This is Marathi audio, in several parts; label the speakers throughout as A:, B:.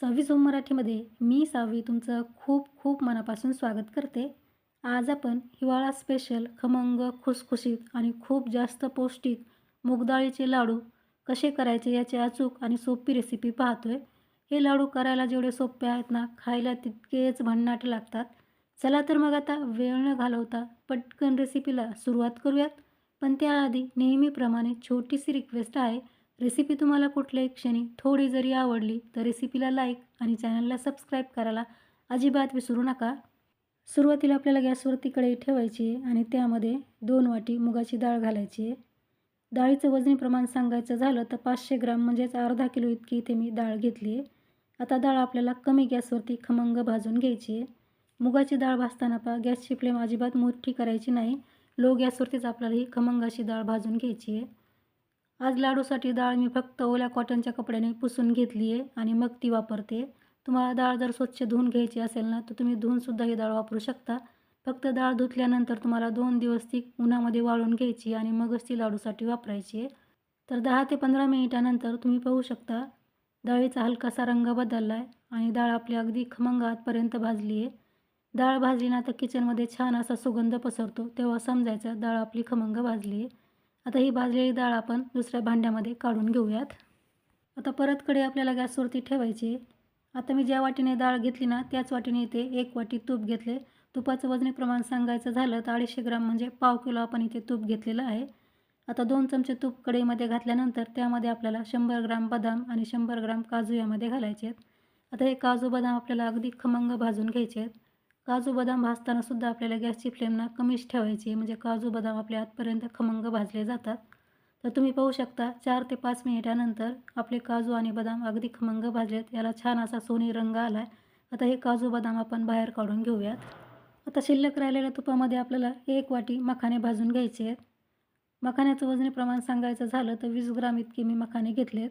A: सव्वीस ओम मराठीमध्ये मी सावी तुमचं खूप खूप मनापासून स्वागत करते. आज आपण हिवाळा स्पेशल खमंग खुसखुशीत आणि खूप जास्त पौष्टिक मूगडाळीचे लाडू कसे करायचे याची अचूक आणि सोपी रेसिपी पाहतोय. हे लाडू करायला जेवढे सोपे आहेत ना खायला तितकेच भन्नाट लागतात. चला तर मग आता वेळ न घालवता पटकन रेसिपीला सुरुवात करूयात. पण त्याआधी नेहमीप्रमाणे छोटीशी रिक्वेस्ट आहे. रेसिपी तुम्हाला कुठल्याही क्षणी थोडी जरी आवडली तर रेसिपीला लाईक आणि चॅनलला सबस्क्राईब करायला अजिबात विसरू नका. सुरुवातीला आपल्याला गॅसवरती कढई ठेवायची आहे आणि त्यामध्ये दोन वाटी मुगाची डाळ घालायची आहे. डाळीचं वजनी प्रमाण सांगायचं झालं तर पाचशे ग्राम म्हणजेच अर्धा किलो इतकी इथे मी डाळ घेतली आहे. आता डाळ आपल्याला कमी गॅसवरती खमंग भाजून घ्यायची आहे. मुगाची डाळ भाजताना पा गॅसची फ्लेम अजिबात मोठी करायची नाही. लो गॅसवरतीच आपल्याला ही खमंगाची डाळ भाजून घ्यायची आहे. आज लाडूसाठी डाळ मी फक्त ओल्या कॉटनच्या कपड्याने पुसून घेतली आहे आणि मग ती वापरते. तुम्हाला डाळ जर स्वच्छ धुवून घ्यायची असेल ना तर तुम्ही धुवूनसुद्धा ही डाळ वापरू शकता. फक्त डाळ धुतल्यानंतर तुम्हाला दोन दिवस ती उन्हामध्ये वाळून घ्यायची आणि मगच ती लाडूसाठी वापरायची आहे. तर दहा ते पंधरा मिनिटानंतर तुम्ही पाहू शकता डाळीचा हलकासा रंग बदलला आहे आणि डाळ आपली अगदी खमंग आतपर्यंत भाजली आहे. डाळ भाजली ना तर किचनमध्ये छान असा सुगंध पसरतो तेव्हा समजायचं डाळ आपली खमंग भाजली आहे. आता ही भाजलेली डाळ आपण दुसऱ्या भांड्यामध्ये काढून घेऊयात. आता परत कडे आपल्याला गॅसवरती ठेवायची आता मी ज्या वाटीने डाळ घेतली ना त्याच वाटीने इथे एक वाटी तूप घेतले. तुपाचं वजनी प्रमाण सांगायचं झालं तर अडीचशे ग्राम म्हणजे पाव किलो आपण इथे तूप घेतलेलं आहे. आता दोन चमचे तूप कढईमध्ये घातल्यानंतर त्यामध्ये आपल्याला शंभर ग्राम बदाम आणि शंभर ग्राम काजू यामध्ये घालायचे आहेत. आता हे काजू बदाम आपल्याला अगदी खमंग भाजून घ्यायचे आहेत. काजू बदाम भाजताना सुद्धा आपल्याला गॅसची फ्लेमना कमीच ठेवायची म्हणजे काजू बदाम आपल्या आतपर्यंत खमंग भाजले जातात. तर तुम्ही पाहू शकता चार ते पाच मिनिटानंतर आपले काजू आणि बदाम अगदी खमंग भाजलेत. याला छान असा सोनी रंग आला आहे आता हे काजू बदाम आपण बाहेर काढून घेऊयात. आता शिल्लक राहिलेल्या तुपामध्ये आपल्याला एक वाटी मखाने भाजून घ्यायचे आहेत. मखाण्याचं वजनी प्रमाण सांगायचं झालं तर वीस ग्राम इतके मी मखाने घेतलेत.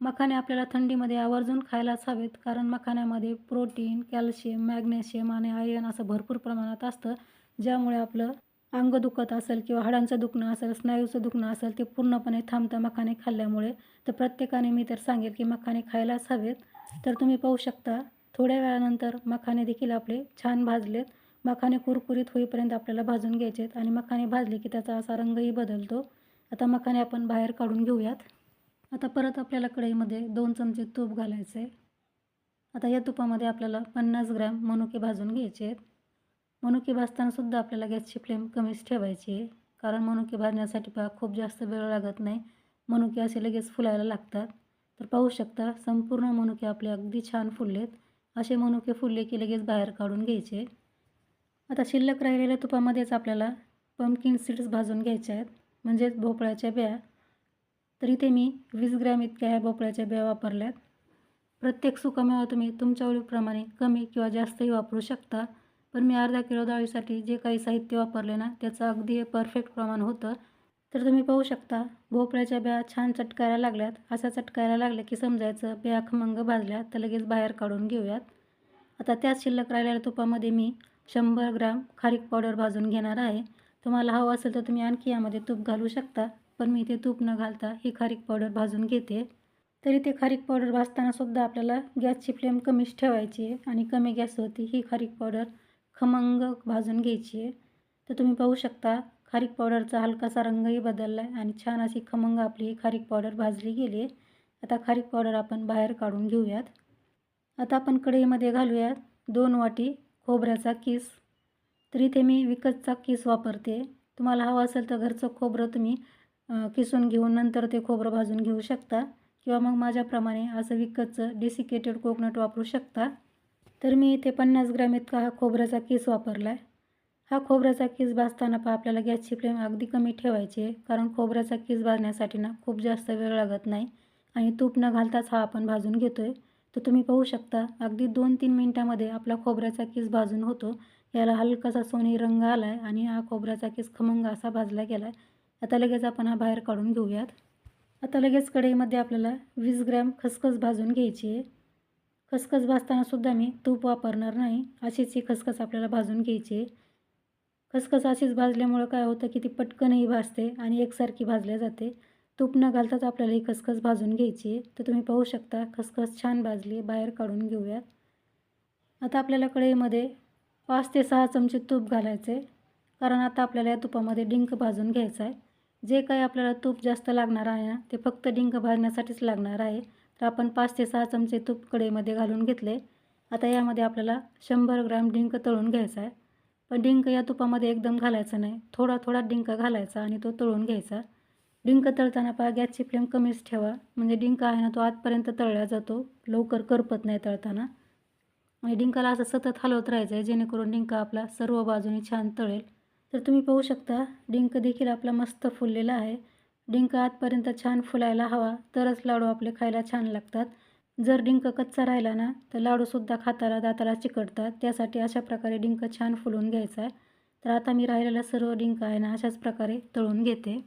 A: मखाने आपल्याला थंडीमध्ये आवर्जून खायलाच हवेत कारण मखाण्यामध्ये प्रोटीन कॅल्शियम मॅग्नेशियम आणि आयर्न असं भरपूर प्रमाणात असतं ज्यामुळे आपलं अंग दुखत असेल किंवा हाडांचं दुखणं असेल स्नायूचं दुखणं असेल ते पूर्णपणे थांबतं मखाने खाल्ल्यामुळे. तर प्रत्येकाने मी तर सांगेल की मखाने खायलाच हवेत. तर तुम्ही पाहू शकता थोड्या वेळानंतर मखाने देखील आपले छान भाजलेत. मखाने कुरकुरीत होईपर्यंत आपल्याला भाजून घ्यायचे आहेत आणि मखाने भाजले की त्याचा असा रंगही बदलतो. आता मखाने आपण बाहेर काढून घेऊयात. आता परत आपल्याला कढईमध्ये दोन चमचे तूप घालायचं आहे आता या तुपामध्ये आपल्याला पन्नास ग्रॅम मनुके भाजून घ्यायचे आहेत. मनुके भाजतानासुद्धा आपल्याला गॅसची फ्लेम कमीच ठेवायची आहे. कारण मनुके भाजण्यासाठी पहा खूप जास्त वेळ लागत नाही. मनुके असे लगेच फुलायला लागतात. तर पाहू शकता संपूर्ण मनुके आपले अगदी छान फुललेत. असे मनुके फुलले की लगेच बाहेर काढून घ्यायचे. आता शिल्लक राहिलेल्या तुपामध्येच आपल्याला पंपकिन सीड्स भाजून घ्यायच्या आहेत. म्हणजेच भोपळ्याच्या बिया. तर इथे मी वीस ग्रॅम इतक्या ह्या भोपळ्याच्या बिया वापरल्यात. प्रत्येक सुकामेवा तुम्ही तुमच्या आवडीप्रमाणे कमी किंवा जास्तही वापरू शकता. पण मी अर्धा किलो डाळीसाठी जे काही साहित्य वापरले ना त्याचं अगदी परफेक्ट प्रमाण होतं. तर तुम्ही पाहू शकता भोपळ्याच्या बिया छान चटकायला लागल्यात. असा चटकायला लागल्या की समजायचं बिया खमंग भाजल्या तर लगेच बाहेर काढून घेऊयात. आता त्याच शिल्लक राहिलेल्या तुपामध्ये मी शंभर ग्राम खारीक पावडर भाजून घेणार आहे. तुम्हाला हवं असेल तर तुम्ही आणखी यामध्ये तूप घालू शकता. पण मी इथे तूप न घालता ही खारीक पावडर भाजून घेते. तरी ते खारीक पावडर भाजतानासुद्धा आपल्याला गॅसची फ्लेम कमीच ठेवायची आहे आणि कमी गॅसवरती ही खारीक पावडर खमंग भाजून घ्यायची आहे. तर तुम्ही पाहू शकता खारीक पावडरचा हलकासा रंगही बदलला आहे आणि छान अशी खमंग आपली खारीक पावडर भाजली गेली आहे. आता खारीक पावडर आपण बाहेर काढून घेऊयात. आता आपण कढईमध्ये घालूयात दोन वाटी खोबऱ्याचा किस. तर इथे मी विकतचा किस वापरते. तुम्हाला हवं असेल तर घरचं खोबरं तुम्ही किसून घेऊन नंतर ते खोबरं भाजून घेऊ शकता किंवा मग माझ्याप्रमाणे असं विकतचं डेसिकेटेड कोकोनट वापरू शकता. तर मी इथे पन्नास ग्रॅम इतका हा खोबऱ्याचा किस वापरला आहे हा खोबऱ्याचा किस भाजताना पहा आपल्याला गॅसची फ्लेम अगदी कमी ठेवायची आहे कारण खोबऱ्याचा किस भाजण्यासाठी ना खूप जास्त वेळ लागत नाही आणि तूप न घालताच हा आपण भाजून घेतो आहे तर तुम्ही पाहू शकता अगदी दोन तीन मिनटामध्ये आपला खोबऱ्याचा किस भाजून होतो. याला हलकासा सोनी रंग आला आहे आणि हा खोबऱ्याचा किस खमंग असा भाजला गेला आहे आता लगेच आपण हा बाहेर काढून घेऊयात. आता लगेच कढईमध्ये आपल्याला वीस ग्रॅम खसखस भाजून घ्यायची आहे. खसखस भाजतानासुद्धा मी तूप वापरणार नाही अशीच ही खसखस आपल्याला भाजून घ्यायची आहे. खसखस अशीच भाजल्यामुळं काय होतं की ती पटकनही भाजते आणि एकसारखी भाजल्या जाते. तूप न घालताच आपल्याला ही खसखस भाजून घ्यायची आहे. तर तुम्ही पाहू शकता खसखस छान भाजली बाहेर काढून घेऊयात. आता आपल्याला कढईमध्ये पाच ते सहा चमचे तूप घालायचे कारण आता आपल्याला या तुपामध्ये डिंक भाजून घ्यायचा आहे. जे काही आपल्याला तूप जास्त लागणार आहे ना ते फक्त डिंक भाजण्यासाठीच लागणार आहे. तर आपण पाच ते सहा चमचे तूप कढईमध्ये घालून घेतले. आता यामध्ये आपल्याला शंभर ग्राम डिंक तळून घ्यायचा आहे. पण डिंक या तुपामध्ये एकदम घालायचा नाही. थोडा थोडा डिंक घालायचा आणि तो तळून घ्यायचा. डिंक तळताना पहा गॅसची फ्लेम कमीच ठेवा. म्हणजे डिंक आहे ना तो आतपर्यंत तळला जातो. लवकर करपत नाही तळताना. आणि डिंकाला असं सतत हलवत राहायचं आहे जेणेकरून डिंक आपला सर्व बाजूने छान तळेल. तर तुम्ही पाहू शकता डिंक देखील आपला मस्त फुललेला आहे. डिंक आतपर्यंत छान फुलायला हवा तरच लाडू आपले खायला छान लागतात. जर डिंक कच्चा राहिला ना तर लाडूसुद्धा खाताला दाताला चिकटतात. त्यासाठी अशा प्रकारे डिंक छान फुलून घ्यायचा आहे. तर आता मी राहिलेला सर्व डिंक आहे ना अशाच प्रकारे तळून घेते.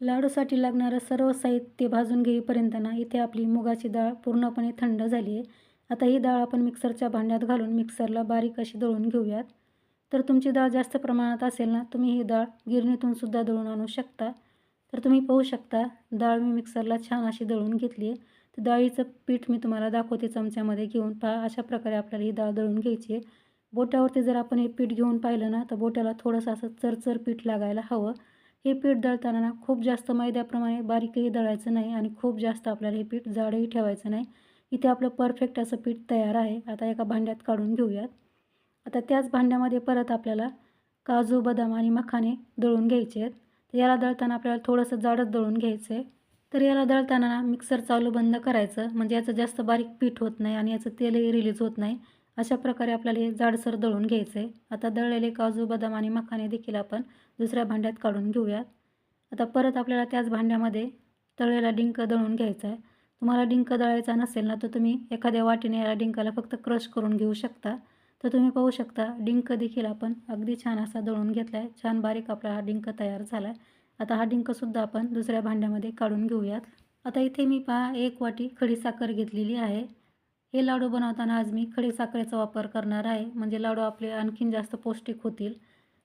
A: लाडूसाठी लागणारं सर्व साहित्य भाजून घेईपर्यंत ना इथे आपली मुगाची डाळ पूर्णपणे थंड झाली आहे आता ही डाळ आपण मिक्सरच्या भांड्यात घालून मिक्सरला बारीक अशी दळून घेऊयात. तर तुमची डाळ जास्त प्रमाणात असेल ना तुम्ही ही डाळ गिरणीतून सुद्धा दळून आणू शकता. तर तुम्ही पाहू शकता डाळ मी मिक्सरला छान अशी दळून घेतली आहे. तर डाळीचं पीठ मी तुम्हाला दाखवते चमच्यामध्ये घेऊन. पहा अशा प्रकारे आपल्याला ही डाळ दळून घ्यायची आहे. बोटावरती जर आपण हे पीठ घेऊन पाहिलं ना तर बोटाला थोडंसं असं चरचर पीठ लागायला हवं. हे पीठ दळताना ना खूप जास्त मैद्याप्रमाणे बारीकही दळायचं नाही आणि खूप जास्त आपल्याला हे पीठ जाडही ठेवायचं नाही. इथे आपलं परफेक्ट असं पीठ तयार आहे. आता एका भांड्यात काढून घेऊयात. आता त्याच भांड्यामध्ये परत आपल्याला काजू बदाम आणि मखाने दळून घ्यायचे आहेत. तर याला दळताना आपल्याला थोडंसं जाडच दळून घ्यायचं आहे तर याला दळताना ना मिक्सर चालू बंद करायचं. म्हणजे याचं जास्त बारीक पीठ होत नाही आणि याचं तेलही रिलीज होत नाही. अशा प्रकारे आपल्याला हे जाडसर दळून घ्यायचं आहे आता दळलेले काजू बदाम आणि मखाने देखील आपण दुसऱ्या भांड्यात काढून घेऊयात. आता परत आपल्याला त्याच भांड्यामध्ये तळलेला डिंक दळून घ्यायचा आहे. तुम्हाला डिंक दळायचा नसेल ना तर तुम्ही एखाद्या वाटीने याला डिंकाला फक्त क्रश करून घेऊ शकता. तर तुम्ही पाहू शकता डिंक देखील आपण अगदी छान असा दळून घेतला आहे छान बारीक आपला हा डिंक तयार झाला आहे आता हा डिंकसुद्धा आपण दुसऱ्या भांड्यामध्ये काढून घेऊयात. आता इथे मी पहा एक वाटी खडी साखर घेतलेली आहे. हे लाडू बनवताना आज मी खडी साखरेचा वापर करणार आहे. म्हणजे लाडू आपले आणखीन जास्त पौष्टिक होतील.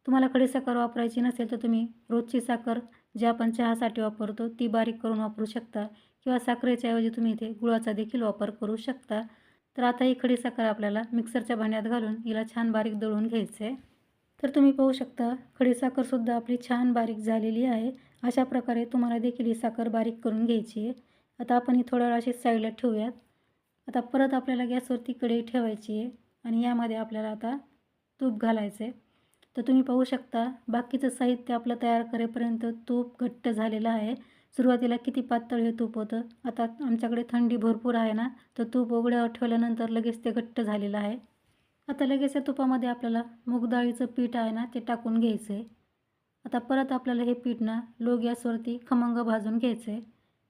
A: तुम्हाला खडी साखर वापरायची नसेल तर तुम्ही रोजची साखर जी आपण चहासाठी वापरतो ती बारीक करून वापरू शकता. किंवा साखरेच्या ऐवजी तुम्ही इथे गुळाचा देखील वापर करू शकता. तर आता ही खडी साखर आपल्याला मिक्सरच्या भांड्यात घालून हिला छान बारीक दळून घ्यायचं आहे. तर तुम्ही पाहू शकता खडी साखरसुद्धा आपली छान बारीक झालेली आहे. अशा प्रकारे तुम्हाला देखील ही साखर बारीक करून घ्यायची आहे. आता आपण ही थोड्या वेळा अशी साईडला ठेवूयात. आता परत आपल्याला गॅसवरती कढई ठेवायची आहे आणि यामध्ये आपल्याला आता तूप घालायचं आहे. तर तुम्ही पाहू शकता बाकीचं साहित्य आपलं तयार करेपर्यंत तूप घट्ट झालेलं आहे. सुरुवातीला किती पातळ हे तूप होतं? आता आमच्याकडे थंडी भरपूर आहे ना तर तूप उघड्यावर ठेवल्यानंतर लगेच ते घट्ट झालेलं आहे. आता लगेच या तुपामध्ये आपल्याला मूगडाळीचं पीठ आहे ना ते टाकून घ्यायचं आहे आता परत आपल्याला हे पीठ ना लो गॅसवरती खमंग भाजून घ्यायचं आहे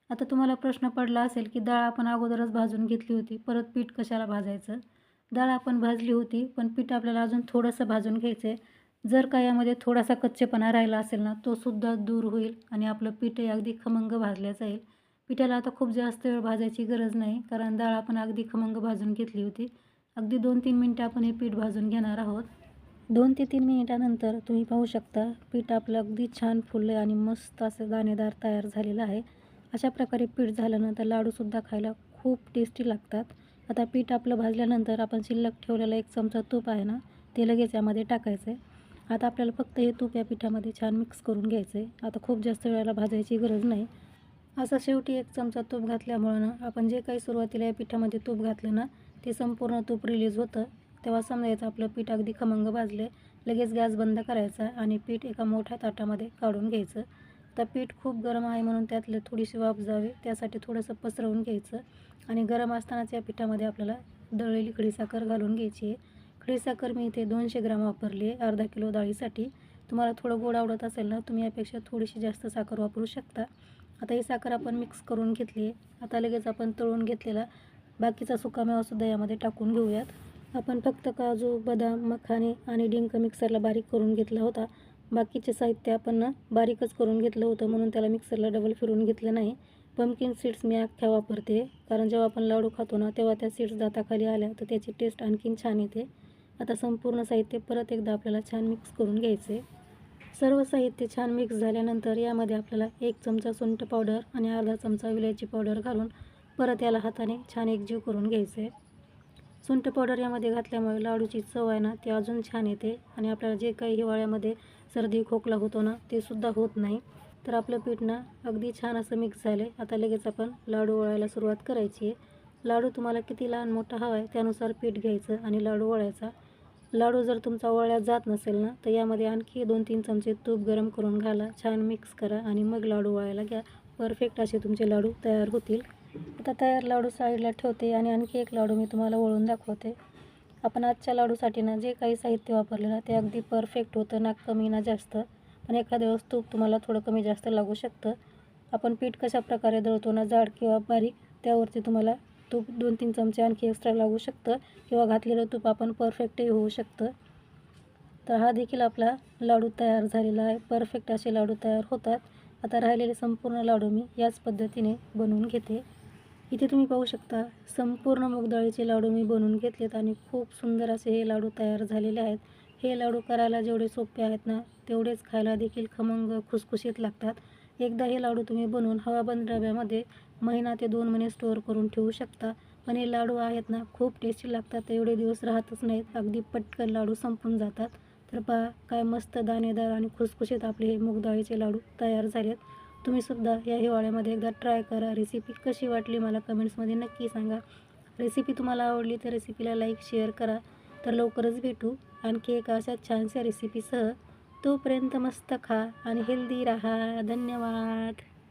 A: आता तुम्हाला प्रश्न पडला असेल की डाळ आपण अगोदरच भाजून घेतली होती परत पीठ कशाला भाजायचं? डाळ आपण भाजली होती पण पीठ आपल्याला अजून थोडंसं भाजून घ्यायचं आहे जर का यामध्ये थोडासा कच्चेपणा राहिला असेल ना तो सुद्धा दूर होईल आणि आपलं पीठही अगदी खमंग भाजलं जाईल. पिठाला आता खूप जास्त वेळ भाजायची गरज नाही कारण डाळ आपण अगदी खमंग भाजून घेतली होती. अगदी दोन तीन मिनटं आपण हे पीठ भाजून घेणार आहोत. दोन ते तीन मिनिटानंतर तुम्ही पाहू शकता पीठ आपलं अगदी छान फुललं आणि मस्त असं दाणेदार तयार झालेलं आहे. अशा प्रकारे पीठ झाल्यानंतर लाडूसुद्धा खायला खूप टेस्टी लागतात. आता पीठ आपलं भाजल्यानंतर आपण शिल्लक ठेवलेला एक चमचा तूप आहे ना ते लगेच यामध्ये टाकायचं आहे आता आपल्याला फक्त हे तूप या पिठामध्ये छान मिक्स करून घ्यायचं आहे आता खूप जास्त वेळेला भाजायची गरज नाही. असा शेवटी एक चमचा तूप घातल्यामुळं ना आपण जे काही सुरुवातीला या पिठामध्ये तूप घातलं ना ते संपूर्ण तूप रिलीज होतं. तेव्हा समजायचं आपलं पीठ अगदी खमंग भाजले लगेच गॅस बंद करायचा आणि पीठ एका मोठ्या ताटामध्ये काढून घ्यायचं. तर पीठ खूप गरम आहे म्हणून त्यातलं थोडीशी वाफ जावी त्यासाठी थोडंसं पसरवून घ्यायचं. आणि गरम असतानाच या पिठामध्ये आपल्याला दळलेली खडीसाखर घालून घ्यायची आहे. खडीसाखर मी इथे दोनशे ग्राम वापरली आहे. अर्धा किलो डाळीसाठी. तुम्हाला थोडं गोड आवडत असेल ना तुम्ही यापेक्षा थोडीशी जास्त साखर वापरू शकता. आता ही साखर आपण मिक्स करून घेतली आहे. आता लगेच आपण तळून घेतलेला बाकीचा सुकामेवासुद्धा यामध्ये टाकून घेऊयात. आपण फक्त काजू बदाम मखाने आणि डिंक मिक्सरला बारीक करून घेतला होता. बाकीचे साहित्य आपण ना बारीकच करून घेतलं होतं म्हणून त्याला मिक्सरला डबल फिरून घेतलं नाही. पंपकिन सीड्स मी अख्ख्या वापरते कारण जेव्हा आपण लाडू खातो ना तेव्हा त्या सीड्स दाताखाली आल्या तर त्याची टेस्ट आणखीन छान येते. आता संपूर्ण साहित्य परत एकदा आपल्याला छान मिक्स करून घ्यायचे. सर्व साहित्य छान मिक्स झाल्यानंतर यामध्ये आपल्याला एक चमचा सुंठ पावडर आणि अर्धा चमचा विलायची पावडर घालून परत याला हाताने छान एकजीव करून घ्यायचे. सुंठ पावडर यामध्ये घातल्यामुळे लाडूची चव आहे ना ती अजून छान येते आणि आपल्याला जे काही हिवाळ्यामध्ये सर्दी खोकला होतो ना ते सुद्धा होत नाही. तर आपलं पीठ ना अगदी छान असं मिक्स झाले. आता लगेच आपण लाडू वळायला सुरुवात करायची आहे. लाडू तुम्हाला किती लहान मोठा हवा आहे त्यानुसार पीठ घ्यायचं आणि लाडू वळायचा लाडू जर तुमचा वळ्यात जात नसेल ना तर यामध्ये आणखी दोन तीन चमचे तूप गरम करून घाला छान मिक्स करा आणि मग लाडू वळायला घ्या. परफेक्ट असे तुमचे लाडू तयार होतील. आता तयार लाडू साईडला ठेवते आणि आणखी एक लाडू मी तुम्हाला वळून दाखवते. आपण आजच्या लाडूसाठी ना जे काही साहित्य वापरलेलं ते अगदी परफेक्ट होतं ना कमी ना जास्त. पण एखाद्या वेळेस तूप तुम्हाला थोडं कमी जास्त लागू शकतं. आपण पीठ कशा प्रकारे दळतो ना जाड किंवा बारीक त्यावरती तुम्हाला तूप दोन तीन चमचे आणखी एक्स्ट्रा लागू शकतं. किंवा घातलेलं तूप आपण परफेक्टही होऊ शकतं. तर हा देखील आपला लाडू तयार झालेला आहे. परफेक्ट असे लाडू तयार होतात. आता राहिलेले संपूर्ण लाडू मी याच पद्धतीने बनवून घेते. इथे तुम्ही पाहू शकता संपूर्ण मूगडाळीचे लाडू मी बनवून घेतलेत आणि खूप सुंदर असे हे लाडू तयार झालेले आहेत. हे लाडू करायला जेवढे सोपे आहेत ना तेवढेच खायला देखील खमंग खुसखुशीत लागतात. एकदा हे लाडू तुम्ही बनवून हवाबंद डब्यामध्ये महिना ते दोन महिने स्टोअर करून ठेवू शकता. पण हे लाडू आहेत ना खूप टेस्टी लागतात. एवढे दिवस राहतच नाहीत. अगदी पटकन लाडू संपून जातात. तर पहा काय मस्त दाणेदार आणि खुसखुशीत आपले हे मूगडाळीचे लाडू तयार झालेत. तुम्हीसुद्धा या हिवाळ्यामध्ये एकदा ट्राय करा. रेसिपी कशी वाटली मला कमेंट्समध्ये नक्की सांगा. रेसिपी तुम्हाला आवडली तर रेसिपीला लाईक शेअर करा. तर लवकरच भेटू. आणखी एका अशा छानशा रेसिपीसह तोपर्यंत मस्त खा आणि हेल्दी राहा. धन्यवाद.